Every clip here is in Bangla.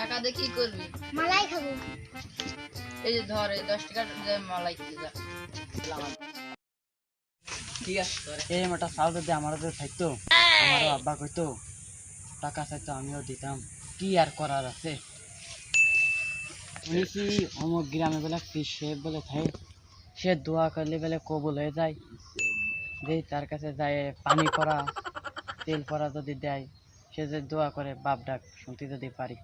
টাকা দিয়ে কি করবি? মালাই খাব। এই যে ধর এই দশ টাকা দিয়ে মালাই খেতে যা। ঠিক আছে। এই মোটা চাল যদি আমারও থাকতো আমারও আব্বা কইতো টাকা চাইতো আমিও দিতাম। কি আর করার আছে? শুনেছি অমুক গ্রামে বলে কি সে বলে থাকে সে দোয়া করলে বলে কবুল হয়ে যায়। যেই তার কাছে যায় পানি পড়া তেল পড়া যদি দেয় সে যে দোয়া করে বাপ ডাক শুনতে যদি পারি।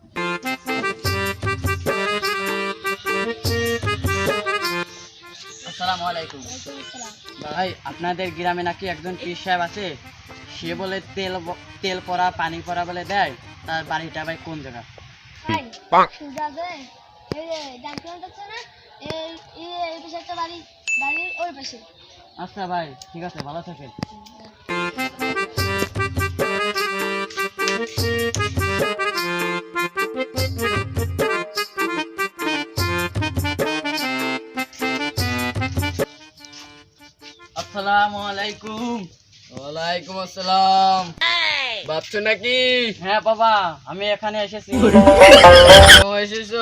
আসসালামু আলাইকুম। ভাই আপনাদের গ্রামে নাকি একজন পীর সাহেব আছে? সে বলে তেল তেল পড়া পানি পড়া বলে দেয়। তার বাড়িটা ভাই কোন জায়গা? আচ্ছা ভাই ঠিক আছে ভালো থাকেন। আসসালামু আলাইকুম। ওয়ালাইকুম আসসালাম। ভাবছ নাকি? হ্যাঁ বাবা আমি এখানে এসেছি। এসেছ?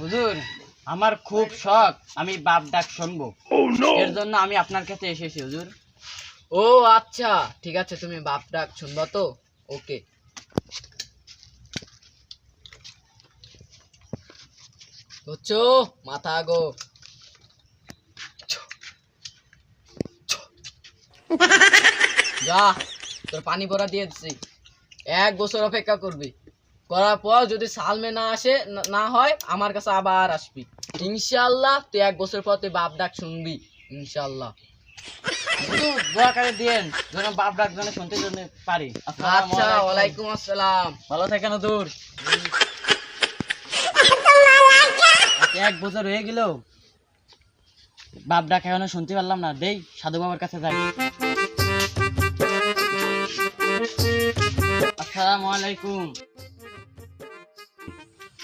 হুজুর আমার খুব শখ আমি বাপ ডাক শুনব। এর জন্য আমি আপনার কাছে এসেছি হুজুর। ও আচ্ছা ঠিক আছে তুমি বাপ ডাক শুনবা তো? ওকে। বুঝছ? মাথা আগো। যা তোর পানি ভরা দিয়ে দিচ্ছি এক বছর অপেক্ষা করবি। করার পর যদি সালমে না আসে না- হয় আমার কাছে আবার আসবি। ইনশাল্লাহ তুই এক বছর পর তুই বাপ ডাক শুনবি ইনশাল্লাহ দিয়েন যেন বাপ ডাক যেন শুনতে যেন পারি। আচ্ছা ওয়ালাইকুম আসসালাম। ভালো থাকেন দূর এক বছর হয়ে গেল। বাপ ডাক এখনও শুনতে পারলাম না। দেই সাধু বাবার কাছে যাই। আসসালামু আলাইকুম।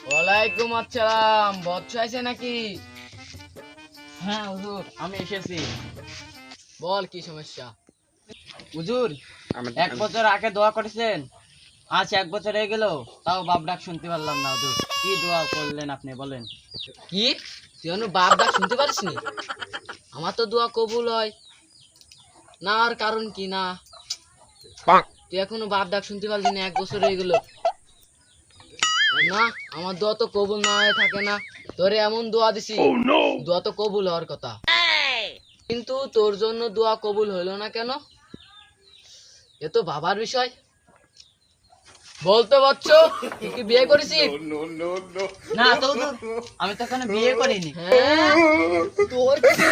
ওয়ালাইকুম আসসালাম। বচ্চ আছে নাকি? হ্যাঁ হুজুর আমি এসেছি। বল কি সমস্যা? হুজুর এক বছর আগে দোয়া করেছেন আজ এক বছর হয়ে গেল তাও বাপ ডাক শুনতে পারলাম না হুজুর। কি দোয়া করলেন আপনি বলেন। কি? তুই এখনও বাপ ডাক শুনতে পারিস নি? আমার তো দোয়া কবুল হয়। না আর কারণ কি না? তুই এখনও বাপ ডাক শুনতে পারলি না? এক বছর হয়ে গেল। না আমার দোয়া তো কবুল না হয়ে থাকে না। তোরে এমন দোয়া দিছি দোয়া তো কবুল হওয়ার কথা। কিন্তু তোর জন্য দোয়া কবুল হইল না কেন? এ তো ভাবার বিষয়। বলতে পারছ? তুই কি বিয়ে করেছি না তো। আমি তো এখনও বিয়ে করিনি। হ্যাঁ। তোর কি?